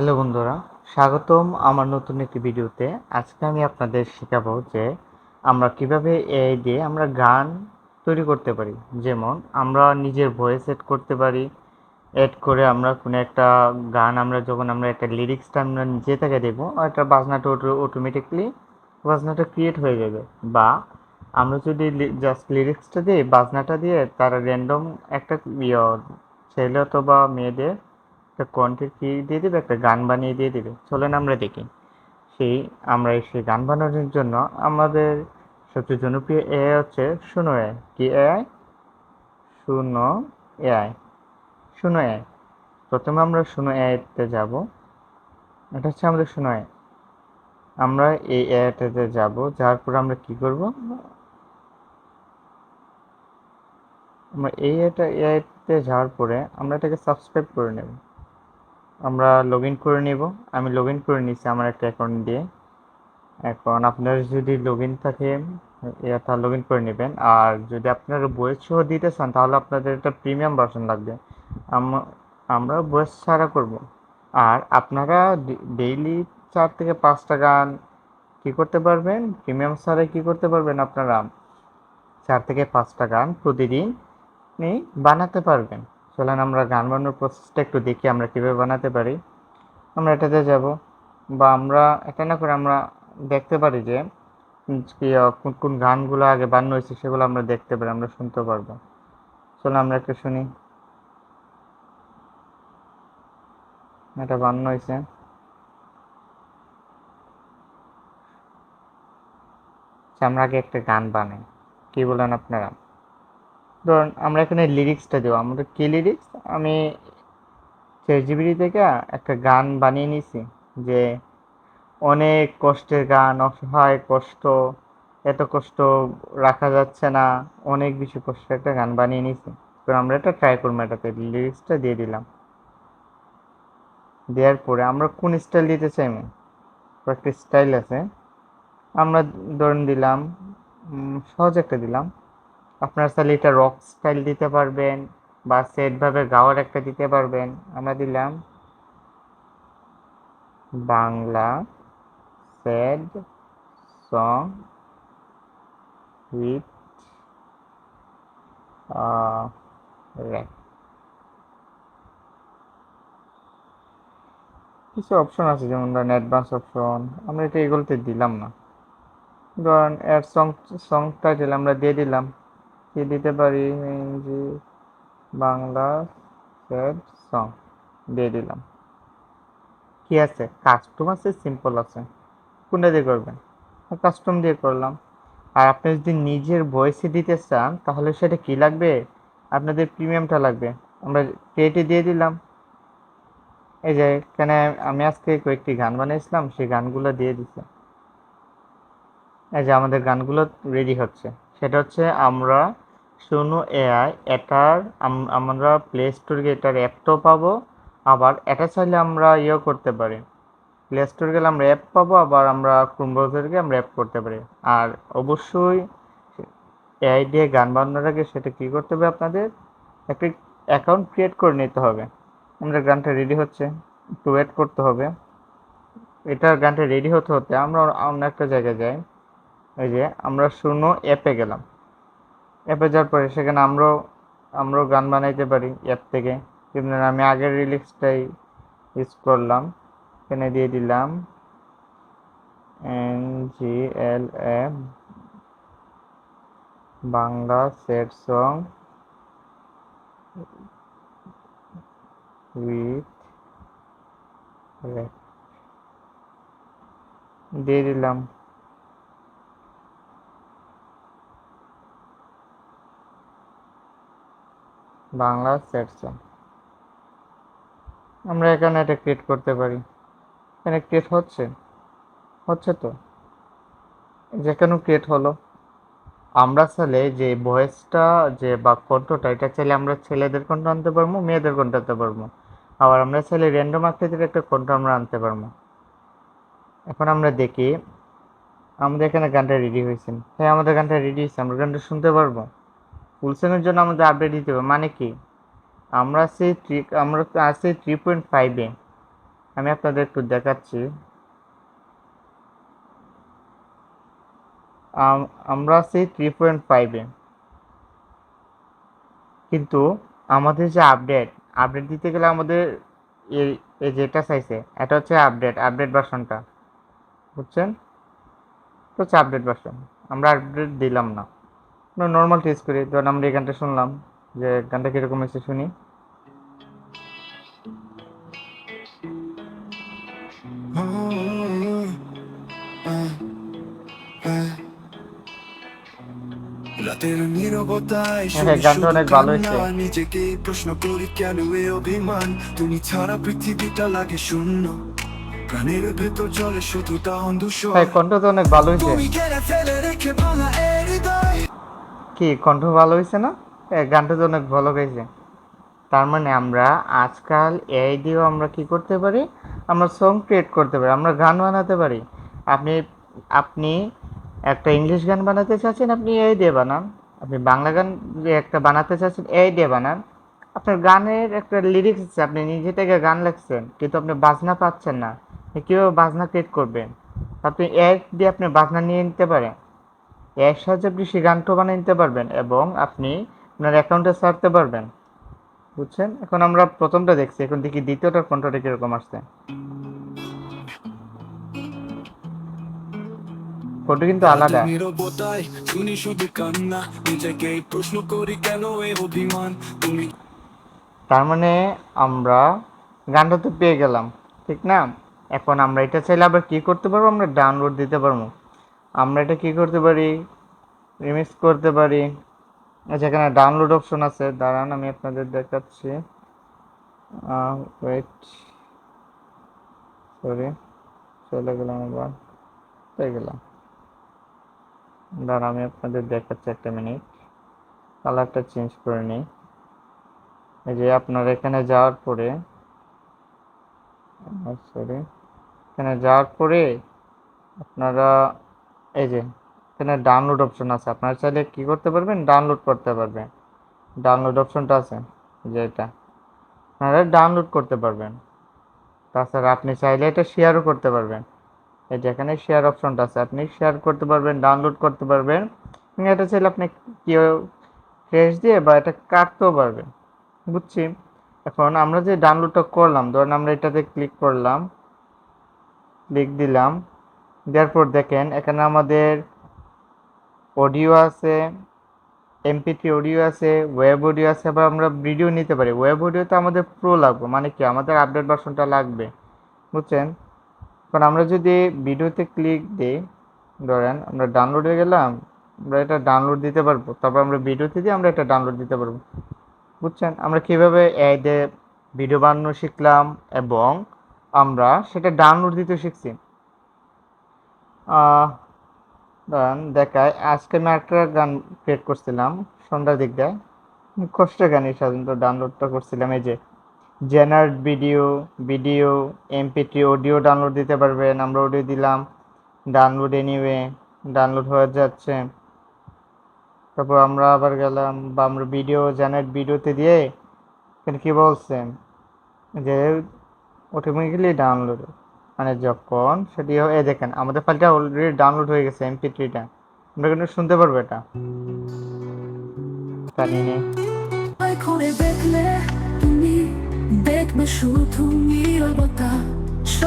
Hello বন্ধুরা, স্বাগতম আমার নতুন একটি ভিডিওতে। আজকে আমি আপনাদের শেখাবো যে আমরা কীভাবে এআই দিয়ে আমরা গান তৈরি করতে পারি। যেমন, আমরা নিজের ভয়েস এড করতে পারি এড করে আমরা কোনো একটা গান আমরা যখন আমরা একটা লিরিক্সটা আমরা নিজে থেকে দেবো একটা বাজনাটা অটোমেটিকলি বাজনাটা ক্রিয়েট হয়ে যাবে। বা আমরা যদি জাস্ট লিরিক্সটা দিই বাজনাটা দিয়ে তারা র্যান্ডম একটা ইয়ে ছেলে অথবা মেয়েদের একটা কন্টেন্ট কি দিয়ে দেবে? একটা গান বানিয়ে দিয়ে দেবে। চলেন আমরা দেখি। সেই, আমরা সেই গান বানানোর জন্য আমাদের সবচেয়ে জনপ্রিয় এআই হচ্ছে শুনো এআই কি এআই শুনো এআই শুনো এআই প্রথমে আমরা শুনো এআইতে যাব। এটা হচ্ছে আমাদের শুনো এআই আমরা এই এআইটাতে যাব, যাওয়ার পর আমরা কি করব? আমরা এই এটা এআইতে যাওয়ার পরে আমরা এটাকে সাবস্ক্রাইব করে নেব। আমরা লগ ইন করে নিব। আমি লগ ইন করে নিচ্ছি আমার একটা অ্যাকাউন্ট দিয়ে। এখন আপনার যদি লগ ইন থাকে, এটা লগ ইন করে নেবেন। আর যদি আপনারা বয়েস সহ দিতে চান, তাহলে আপনাদের একটা প্রিমিয়াম ভার্সন লাগবে। আমরা বয়েস ছাড়া করব। আর আপনারা ডেইলি চার থেকে পাঁচটা গান কী করতে পারবেন? প্রিমিয়াম ছাড়াই কী করতে পারবেন আপনারা? চার থেকে পাঁচটা গান প্রতিদিন বানাতে পারবেন। চলেন আমরা গান বানানোর প্রসেসটা একটু দেখি আমরা কীভাবে বানাতে পারি। আমরা এটাতে যাব বা আমরা এটা না করে আমরা দেখতে পারি যে কোন কোন গানগুলো আগে বানানো হয়েছে সেগুলো আমরা দেখতে পারি আমরা শুনতে পারব। চলো আমরা একটু শুনি। এটা বানানো হয়েছে। আচ্ছা, আমরা আগে একটা গান বানাই। কি বলেন আপনারা? ধরুন, আমরা এখানে লিরিক্সটা দেবো। আমাদের কি লিরিক্স আমি চেজিবিডি থেকে একটা গান বানিয়ে নিছি যে, অনেক কষ্টের গান, অসহায় কষ্ট, এত কষ্ট রাখা যাচ্ছে না, অনেক বেশি কষ্টের একটা গান বানিয়ে নিছি তো আমরা এটা ট্রাই করব এটাতে লিরিক্সটা দিয়ে দিলাম। দেওয়ার পরে আমরা কোন স্টাইল দিতে চাইব কয়েকটা স্টাইল আছে। আমরা ধরুন দিলাম সহজ একটা দিলাম। আপনারা চাইলে এটা রক স্টাইল দিতে পারবেন বা সেটভাবে গাওয়ার একটা দিতে পারবেন। আমরা দিলাম বাংলা স্যাড সং উইথ কিছু অপশন আছে, যেমন ধরেন অ্যাডভান্স অপশন আমরা এটা এগুলোতে দিলাম না। ধরেন অ্যাড সং সং টাইটেল আমরা দিয়ে দিলাম। কি দিতে পারি। যে বাংলা স্যাড সং দিয়ে দিলাম। কি আছে? কাস্টম আছে সিম্পল আছে। কোনটা দিয়ে করবেন? কাস্টম দিয়ে করলাম। আর আপনি যদি নিজের ভয়েসে দিতে চান, তাহলে সেটা কি লাগবে? আপনাদের প্রিমিয়ামটা লাগবে। আমরা ক্রিয়েটে দিয়ে দিলাম। এই যে এখানে আমি আজকে কয়েকটি গান বানিয়েছিলাম, সেই গানগুলো দিয়ে দিচ্ছে এই যে আমাদের গানগুলো রেডি হচ্ছে। সেটা হচ্ছে আমরা শুনো এআই এটার আমরা প্লে স্টোর গিয়ে এটার অ্যাপটাও পাবো, আবার এটা চাইলে আমরা ইয়েও করতে পারি। প্লে স্টোর গেলে আমরা অ্যাপ পাবো, আবার আমরা ক্রোম ব্রাউজার গিয়ে আমরা অ্যাপ করতে পারি। আর অবশ্যই এআই দিয়ে গান বানানোর আগে সেটা কী করতে হবে আপনাদের? একটি অ্যাকাউন্ট ক্রিয়েট করে নিতে হবে। আমাদের গানটা রেডি হচ্ছে, একটু ওয়েট করতে হবে। এটার গানটা রেডি হতে হতে আমরা অন্য একটা জায়গায় যাই। ওই যে আমরা শুনো অ্যাপে গেলাম। অ্যাপে যাওয়ার পরে সেখানে আমরাও আমরাও গান বানাইতে পারি অ্যাপ থেকে। কিন্তু আমি আগের রিলিক্সটাই ইউজ করলাম, এখানে দিয়ে দিলাম N G L A Bangla set song with দিয়ে দিলাম। বাংলা সেটসন আমরা এখানে এটা ক্রিয়েট করতে পারি। এখানে ক্রিয়েট হচ্ছে? হচ্ছে তো। যেখানেও ক্রিয়েট হলো। আমরা চাইলে যে ভয়েসটা যে বা কণ্ঠটা এটা চাইলে আমরা ছেলেদের কণ্ঠ আনতে পারব, মেয়েদের কণ্ঠ আনতে পারব। আবার আমরা চাইলে র্যান্ডম আকৃতির একটা কণ্ঠ আমরা আনতে পারব। এখন আমরা দেখি, আমাদের এখানে গানটা রেডি হয়েছে। হ্যাঁ আমাদের গানটা রেডি হয়েছে। আমরা গানটা শুনতে পারব? ফুলসেনের জন্য আমাদের আপডেট দিতে হবে। মানে কি? আমরা সেই থ্রি আমরা আছি থ্রি পয়েন্ট ফাইভে আমি আপনাদের একটু দেখাচ্ছি। আম- আমরা আছি থ্রি পয়েন্ট ফাইভে কিন্তু আমাদের যে আপডেট আপডেট দিতে গেলে আমাদের এই যেটা চাইছে, এটা হচ্ছে আপডেট আপডেট ভার্সনটা বুঝছেন? এটা হচ্ছে আপডেট ভার্সন আমরা আপডেট দিলাম না। আমরা নর্মাল টেস্ট করি। ধরুন আমরা এই গানটা শুনলাম যে গানটা কীরকম হয়েছে শুনি। হ্যাঁ, শুনি গানটা অনেক ভালো হয়েছে। নিজেকে প্রশ্ন করি কেন এ অভিমান? তুমি ছাড়া পৃথিবীটা লাগে শূন্য। প্রাণের ভেতর চলে শুধু তা অন্ধস্বর হ্যাঁ কণ্ঠ তো অনেক ভালো হয়েছে। কি কণ্ঠ ভালো হয়েছে না? গানটা তো অনেক ভালো গাইছে। তার মানে আমরা আজকাল এআই দিয়েও আমরা কি করতে পারি? আমরা সং ক্রিয়েট করতে পারি, আমরা গান বানাতে পারি। আপনি আপনি একটা ইংলিশ গান বানাতে চাচ্ছেন, আপনি এআই দিয়ে বানান। আপনি বাংলা গান একটা বানাতে চাচ্ছেন এআই দিয়ে বানান। আপনার গানের একটা লিরিক্স আছে, আপনি নিজে থেকে গান লিখছেন, কিন্তু আপনি বাজনা পাচ্ছেন না। কীভাবে বাজনা ক্রিয়েট করবেন? আপনি এআই দিয়ে আপনি বাজনা নিয়ে নিতে পারেন। এর সাহায্যে আপনি সেই গানটা বানিয়ে নিতে পারবেন এবং আপনি আপনার অ্যাকাউন্টে ছাড়তে পারবেন। বুঝছেন? এখন আমরা প্রথমটা দেখছি এখন দেখি দ্বিতীয়টার কণ্ঠটা কীরকম আসছে। ফটো কিন্তু আলাদা। শুনি শুধু কান্না নিজেকে প্রশ্ন করি কেন এ অভিমান? তুমি তার মানে আমরা গানটা তো পেয়ে গেলাম ঠিক না? এখন আমরা এটা চাইলে আবার কি করতে পারব? আমরা ডাউনলোড দিতে পারব। আমরা এটা কি করতে পারি? রিমিক্স করতে পারি। আচ্ছা এখানে ডাউনলোড অপশন আছে। দাঁড়ান, আমি আপনাদের দেখাচ্ছি। ওয়েট সরি চলে গেলাম আবার। পেয়ে গেলাম। দাঁড়ান, আমি আপনাদের দেখাচ্ছি একটা মিনিট কালারটা চেঞ্জ করে নিই। এই যে আপনার এখানে যাওয়ার পরে সরি এখানে যাওয়ার পরে আপনারা এই যে, এখানে ডাউনলোড অপশন আছে। আপনারা চাইলে কি করতে পারবেন? ডাউনলোড করতে পারবেন। ডাউনলোড অপশনটা আছে, যে এটা। আপনারা ডাউনলোড করতে পারবেন। তাছাড়া আপনি চাইলে এটা শেয়ারও করতে পারবেন। এই যে, এখানে শেয়ার অপশনটা আছে। আপনি শেয়ার করতে পারবেন ডাউনলোড করতে পারবেন। এটা চাইলে আপনি কেউ ফ্রেশ দিয়ে বা এটা কাটতেও পারবেন। বুঝছি? এখন আমরা যে ডাউনলোডটা করলাম, ধরুন আমরা এটাতে ক্লিক করলাম ক্লিক দিলাম। দেওয়ার পর দেখেন, এখানে আমাদের অডিও আছে এমপি থ্রি অডিও আছে, ওয়েব অডিও আছে, আবার আমরা ভিডিও নিতে পারি। ওয়েব অডিওতে আমাদের প্রো লাগবে মানে কি? আমাদের আপডেট ভার্সনটা লাগবে, বুঝছেন? এখন আমরা যদি ভিডিওতে ক্লিক দিই, ধরেন আমরা ডাউনলোডে গেলাম, আমরা এটা ডাউনলোড দিতে পারব, তারপর আমরা ভিডিওতে দিয়ে আমরা এটা ডাউনলোড দিতে পারব, বুঝছেন? আমরা কীভাবে ভিডিও বানানো শিখলাম, এবং আমরা সেটা ডাউনলোড দিতে শিখছি। ধরেন দেখায় আজকে আমি একটা গান ক্রিয়েট করছিলাম, সন্ধ্যার দিক দিয়ে। কষ্টের গানই সাধারণত ডাউনলোডটা করছিলাম, এই যে generate video video MP three audio download দিতে পারবেন, আমরা অডিও দিলাম ডাউনলোড এনিওয়ে ডাউনলোড হয়ে যাচ্ছে। তারপর আমরা আবার গেলাম, বা আমরা ভিডিও জেনারেট ভিডিওতে দিয়ে, এখানে কি বলছেন যে অটোমেটিক্যালি ডাউনলোড মানে যখন সেটি হয়- এই দেখেন আমাদের ফাইলটা অলরেডি ডাউনলোড হয়ে গেছে এমপি থ্রিটা আমরা কিন্তু শুনতে পারব এটা।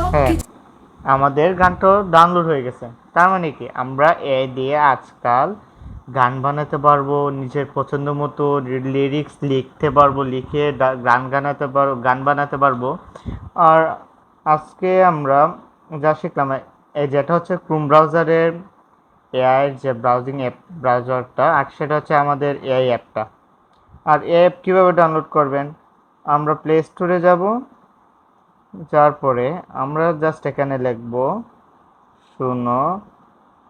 হ্যাঁ। আমাদের গানটা ডাউনলোড হয়ে গেছে। তার মানে কি? আমরা এ দিয়ে আজকাল গান বানাতে পারব নিজের পছন্দ মতো লিরিক্স লিখতে পারব লিখে গান গানাতে পারব গান বানাতে পারব। আর আজকে আমরা যা শিখলাম, এই যেটা হচ্ছে ক্রোম ব্রাউজারের এআই যে ব্রাউজিং অ্যাপ ব্রাউজারটা আর সেটা হচ্ছে আমাদের এআই অ্যাপটা আর এই অ্যাপ কীভাবে ডাউনলোড করবেন? আমরা প্লে স্টোরে যাব যাওয়ার পরে আমরা জাস্ট এখানে লিখব শূন্য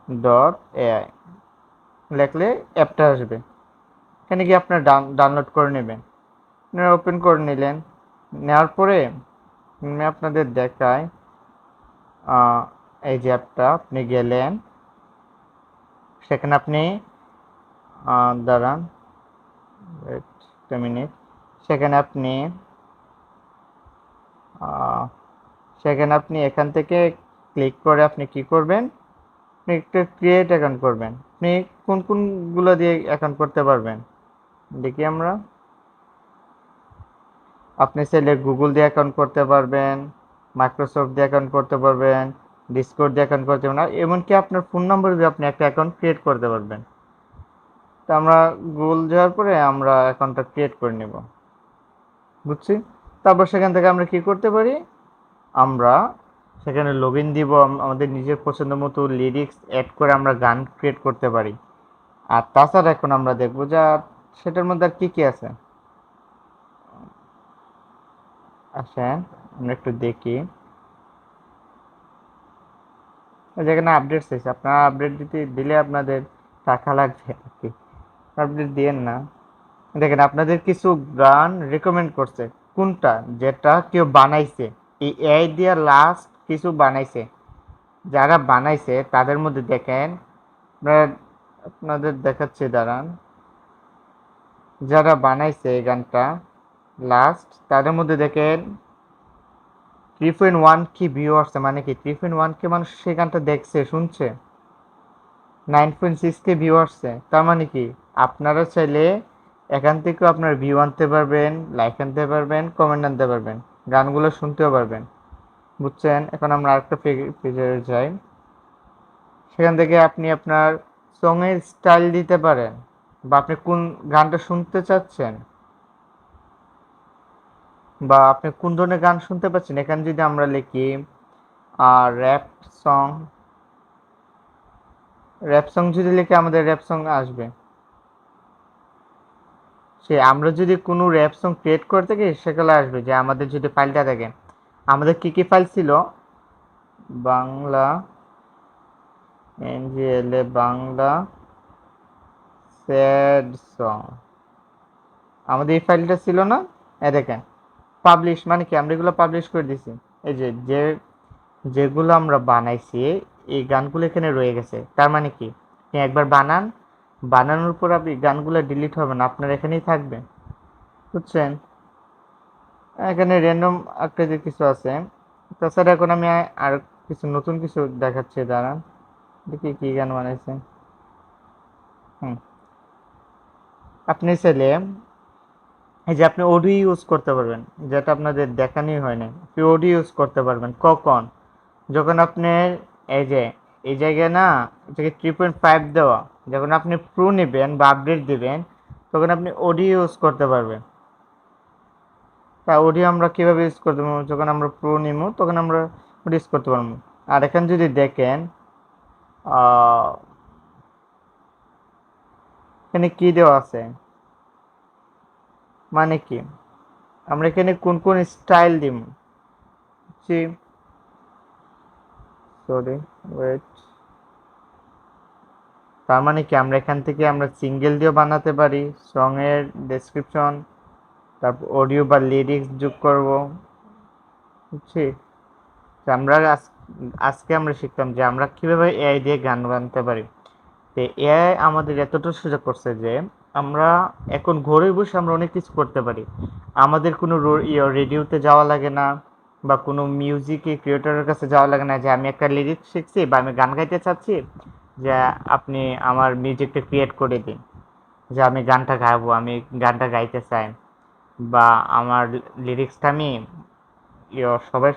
ডট এআই লেখলে অ্যাপটা আসবে। এখানে গিয়ে আপনার ডাউনলোড করে নেবেন। ওপেন করে নিলেন। নেওয়ার পরে আমি আপনাদের আহ, এই যে অ্যাপটা আপনি গেলেন সেখানে আপনি দাঁড়ান a minute সেখানে আপনি সেখানে আপনি এখান থেকে ক্লিক করে আপনি কি করবেন? আপনি একটা ক্রিয়েট অ্যাকাউন্ট করবেন। আপনি কোন কোনগুলো দিয়ে অ্যাকাউন্ট করতে পারবেন? দেখি আমরা। আপনি চাইলে গুগল দিয়ে অ্যাকাউন্ট করতে পারবেন মাইক্রোসফট দিয়ে অ্যাকাউন্ট করতে পারবেন ডিসকর্ড দিয়ে অ্যাকাউন্ট করতে পারবেন এমনকি আপনার ফোন নম্বর দিয়ে আপনি একটা অ্যাকাউন্ট ক্রিয়েট করতে পারবেন। তো আমরা গুগল যাওয়ার পরে আমরা অ্যাকাউন্টটা ক্রিয়েট করে নেব। বুঝছি? তারপর সেখান থেকে আমরা কি করতে পারি? আমরা সেখানে লগ ইন দিব আমাদের নিজের পছন্দ মতো লিরিক্স অ্যাড করে আমরা গান ক্রিয়েট করতে পারি। আর তাছাড়া এখন আমরা দেখব যে সেটার মধ্যে আর কী কী আছে। আসেন আমরা একটু দেখি। যেখানে আপডেট চাইছে আপনারা আপডেট দিতে দিলে আপনাদের টাকা লাগবে আর কি। আপডেট দিয়েন না। দেখেন, আপনাদের কিছু গান রেকমেন্ড করছে। কোনটা? যেটা কেউ বানাইছে। এই এআই দিয়ে লাস্ট কিছু বানাইছে। যারা বানাইছে, তাদের মধ্যে দেখেন, আপনারা, আপনাদের দেখাচ্ছি, দাঁড়ান। যারা বানাইছে এই গানটা লাস্ট তাদের মধ্যে দেখেন three point one K view আসছে মানে কি? থ্রি পয়েন্ট ওয়ান কে মানুষ সেই গানটা দেখছে, শুনছে। Nine point six K view আসছে, তার মানে কি? আপনারা চাইলে এখান থেকেও আপনার ভিউ আনতে পারবেন লাইক আনতে পারবেন কমেন্ট আনতে পারবেন, গানগুলো শুনতেও পারবেন। বুঝছেন? এখন আমরা আরেকটা পেজে যাই। সেখান থেকে আপনি আপনার সঙের স্টাইল দিতে পারেন, বা আপনি কোন গানটা শুনতে চাচ্ছেন। বা আপনি কোন ধরনের গান শুনতে পাচ্ছেন? এখানে যদি আমরা লিখি আর র্যাপ সং র্যাপ সং যদি লিখে আমাদের র্যাপ সং আসবে। সে আমরা যদি কোনো র্যাপ সং ক্রিয়েট করতে থাকি, সেগুলো আসবে। যে আমাদের যদি ফাইলটা থাকে আমাদের কি কি ফাইল ছিল? Bangla N G L A Bangla sad song আমাদের এই ফাইলটা ছিল না? এ দেখেন। পাবলিশ মানে কি? আমরা এগুলো পাবলিশ করে দিছি। এই যে যে, যেগুলো আমরা বানাইছি, এই গানগুলো এখানে রয়ে গেছে। তার মানে কি? একবার বানান, বানানোর পর আপনি গানগুলো ডিলিট হবে না, আপনার এখানেই থাকবে। বুঝছেন? এখানে র্যান্ডম আকৃতির কিছু আছে। তাছাড়া এখন আমি আর কিছু নতুন কিছু দেখাচ্ছি, দাঁড়ান। দেখি কি গান বানাইছে। হুম। আপনি চাইলে এই যে আপনি অডিও ইউজ করতে পারবেন, যেটা আপনাদের দেখানোই হয় না আপনি অডিও ইউজ করতে পারবেন। কখন? যখন আপনি এই যে, এই জায়গায় না, এটাকে থ্রি পয়েন্ট ফাইভ দেওয়া, যখন আপনি প্রো নেবেন বা আপডেট দিবেন, তখন আপনি অডিও ইউজ করতে পারবেন। তা অডিও আমরা কীভাবে ইউজ করতে পারব? যখন আমরা প্রো নিব তখন আমরা ওটা ইউজ করতে পারব। আর এখানে যদি দেখেন এখানে কি দেওয়া আছে? মানে কি? আমরা এখানে কোন কোন স্টাইল দিব জি। সরি ওয়েট তার মানে কি আমরা এখান থেকে আমরা সিঙ্গেল দিয়েও বানাতে পারি সং এর ডেসক্রিপশন তারপর অডিও বা লিরিক্স যোগ করব। বুঝছি আমরা আজ- আজকে আমরা শিখতাম যে আমরা কীভাবে এআই দিয়ে গান বানাতে পারি। তো এআই আমাদের এতটা সুযোগ করছে যে আমরা এখন ঘরে বসে আমরা অনেক কিছু করতে পারি। আমাদের কোনো রেডিওতে যাওয়া লাগে না বা কোনো মিউজিকে, ক্রিয়েটরের কাছে যাওয়া লাগে না যে আমি একটা লিরিক্স শিখছি বা আমি গান গাইতে চাচ্ছি যে আপনি আমার মিউজিকটা ক্রিয়েট করে দিন। যে আমি গানটা গাইবো আমি গানটা গাইতে চাই বা আমার লিরিক্সটা আমি ইয়ে সবার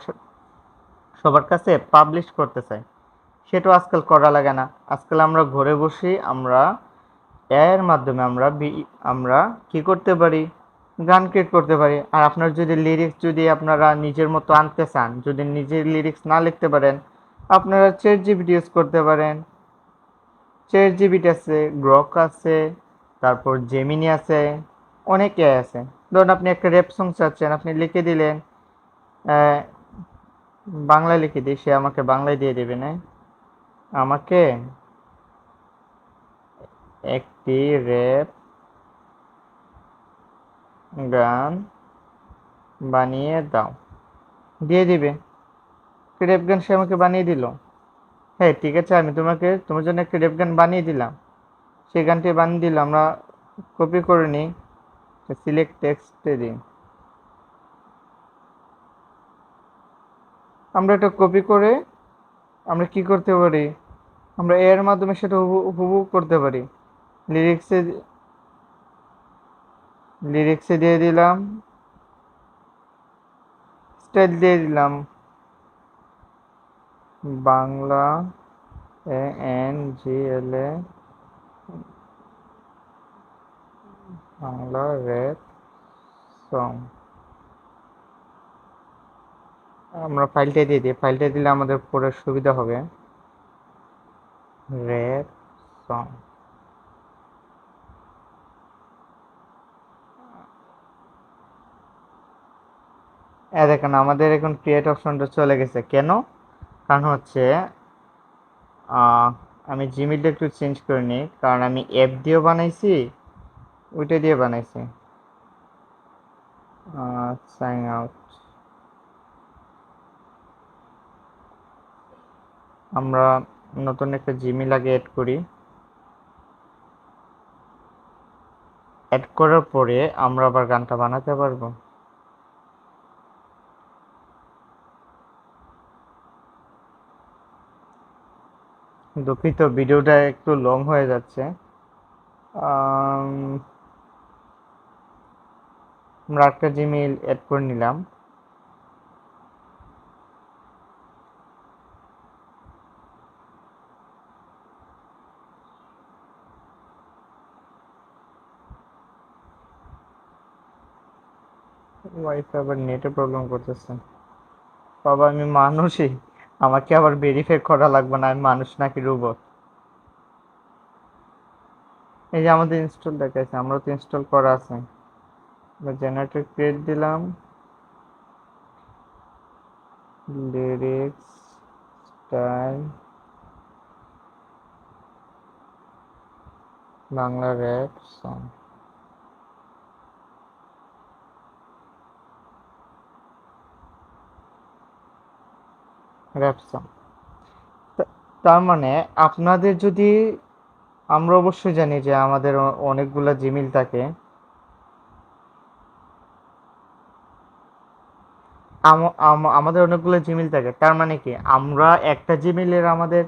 সবার কাছে পাবলিশ করতে চাই। সেটাও আজকাল করা লাগে না। আজকাল আমরা ঘরে বসে আমরা এর মাধ্যমে আমরা বি- আমরা কি করতে পারি? গান ক্রিয়েট করতে পারি। আর আপনার যদি লিরিক্স যদি আপনারা নিজের মতো আনতে চান, যদি নিজের লিরিক্স না লিখতে পারেন, আপনারা চেট জিবিটি ইউজ করতে পারেন। চেট জিবিটি আছে গ্রক আছে, তারপর জেমিনি আছে, অনেক আছে। ধরুন আপনি একটা র্যাপ সং চাচ্ছেন, আপনি লিখে দিলেন বাংলায় লিখে দিই, সে আমাকে বাংলায় দিয়ে দেবে না। আমাকে একটি র্যাপ গান বানিয়ে দাও। দিয়ে দিবে। র্যাপ গান সে আমাকে বানিয়ে দিল। হ্যাঁ ঠিক আছে, আমি তোমাকে, তোমার জন্য একটা র্যাপ গান বানিয়ে দিলাম। সেই গানটি বানিয়ে দিলাম আমরা কপি করে নিই। সিলেক্ট টেক্সটে দিই। আমরা এটা কপি করে আমরা কি করতে পারি? আমরা এর মাধ্যমে সেটা হুবু করতে পারি। লিরিক্সে লিরিক্সে দিয়ে দিলাম। স্টাইল দিয়ে দিলাম। Bangla N, G, L, A. Bangla rap song আমরা ফাইলটা দিয়ে দিই। ফাইলটা দিলে আমাদের পড়ার সুবিধা হবে। র্যাপ সং এ দেখেন, আমাদের এখন ক্রিয়েট অপশনটা চলে গেছে। কেন? কারণ হচ্ছে আমি জিমেলটা একটু চেঞ্জ করে নিই। কারণ আমি অ্যাপ দিয়েও বানাইছি, ওইটা দিয়ে বানাইছি। সাইন আউট আমরা নতুন একটা জিমেল আগে অ্যাড করি। অ্যাড করার পরে আমরা আবার গানটা বানাতে পারব। দুঃখিত ভিডিওটা একটু লং হয়ে যাচ্ছে। আম, আমরা একটা জিমেইল অ্যাড করে নিলাম। ওয়াইফাই আবার নেটে প্রবলেম করতেছে। বাবা আমি মানুষই। আমাকে আবার ভেরিফাই করা লাগবে না, আমি মানুষ নাকি রোবট? এই যে আমাদের ইনস্টল দেখাচ্ছে আমরা তো ইনস্টল করা আছে। জেনারেটর ক্রিয়েট দিলাম। Lyrics style Bangla rap song rap তার মানে আপনাদের যদি, আমরা অবশ্যই জানি যে আমাদের অনেকগুলা জিমেইল থাকে। আম- আম- আমাদের অনেকগুলো জিমেইল থাকে। তার মানে কি, আমরা একটা জিমেইলের আমাদের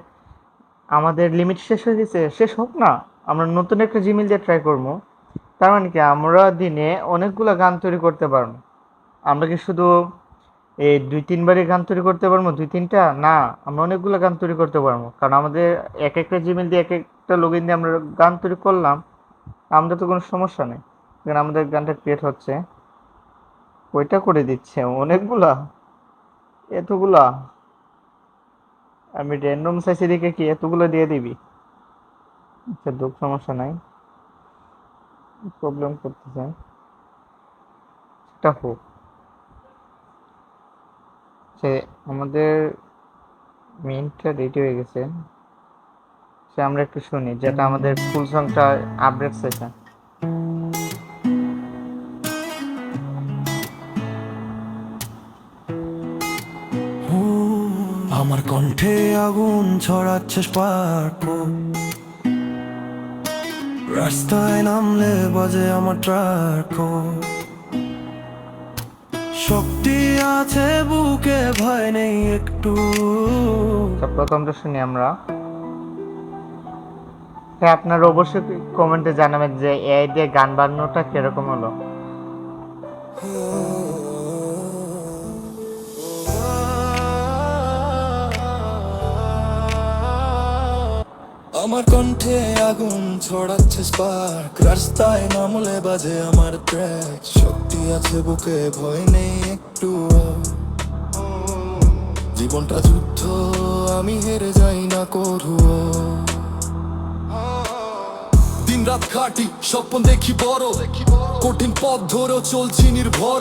আমাদের লিমিট শেষ হয়ে গেছে? শেষ হোক না, আমরা নতুন একটা জিমেইল দিয়ে ট্রাই করব। তার মানে কি, আমরা দিনে অনেকগুলো গান তৈরি করতে পারব। আমরা কি শুধু এই দুই তিনবারই গান তৈরি করতে পারব? দুই তিনটা? না, আমরা অনেকগুলো গান তৈরি করতে পারব। কারণ আমাদের এক একটা জিমেল দিয়ে এক একটা লগইন দিয়ে আমরা গান তৈরি করলাম, আমাদের তো কোনো সমস্যা নেই। কারণ আমাদের গানটা ক্রিয়েট হচ্ছে। ওইটা করে দিচ্ছে। অনেকগুলা? এতগুলা? আমি র্যান্ডম সাইজে দেখে কি এতগুলো দিয়ে দিবি? আচ্ছা দুঃখ, সমস্যা নাই। প্রবলেম করতে চাই সেটা হোক। সে আমাদের মেইনটা রেডি হয়ে গেছে। সে আমরা একটু শুনি, যেটা আমাদের ফুল সংটা আপডেট সেশন আমার কণ্ঠে আগুন ছড়াচ্ছে স্পার্ক। রাস্তায় নামলে বাজে আমার ট্রাক। শক্তি আছে বুকে ভয় নেই একটু। প্রথমটা শুনি আমরা। হ্যাঁ আপনারা অবশ্যই কমেন্টে জানাবেন যে এআই দিয়ে গান বানানোটা কীরকম হলো। আমার কণ্ঠে আগুন ছড়াচ্ছে স্পার্ক রাস্তায় নামলে বাজে আমার ট্র্যাক শক্তি আছে বুকে ভয় নেই একটু জীবনটা যুদ্ধ, আমি হেরে যাই না করু দিন রাত খাটি, স্বপ্ন দেখি বড়। কঠিন পথ চলছি নির্ভর।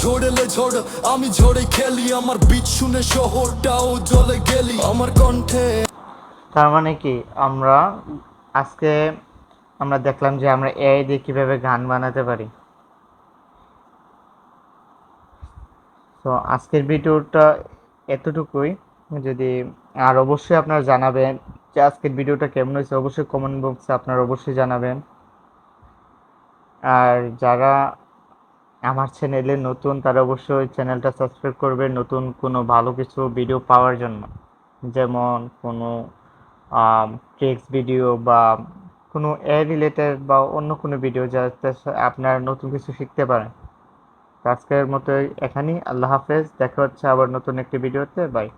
ঝোড়েলে ঝোড়, আমি ঝোড়ে খেলি। আমার বিচ শুনে শহরটাও জলে গেলি। আমার কণ্ঠে তার মানে কি? আমরা আজকে আমরা দেখলাম যে আমরা এআই দিয়ে কীভাবে গান বানাতে পারি। তো আজকের ভিডিওটা এতটুকুই। যদি আর অবশ্যই আপনারা জানাবেন যে আজকের ভিডিওটা কেমন হয়েছে, অবশ্যই কমেন্ট বক্সে আপনারা অবশ্যই জানাবেন। আর যারা আমার চ্যানেলে নতুন, তারা অবশ্যই চ্যানেলটা সাবস্ক্রাইব করবে নতুন কোনো ভালো কিছু ভিডিও পাওয়ার জন্য। যেমন কোনো ট্রিক্স ভিডিও বা কোনো এ রিলেটেড বা অন্য কোনো ভিডিও যাতে আপনারা নতুন কিছু শিখতে পারেন। আজকের মতো এখানেই। আল্লাহ হাফেজ দেখা হচ্ছে আবার নতুন একটি ভিডিওতে। বাই।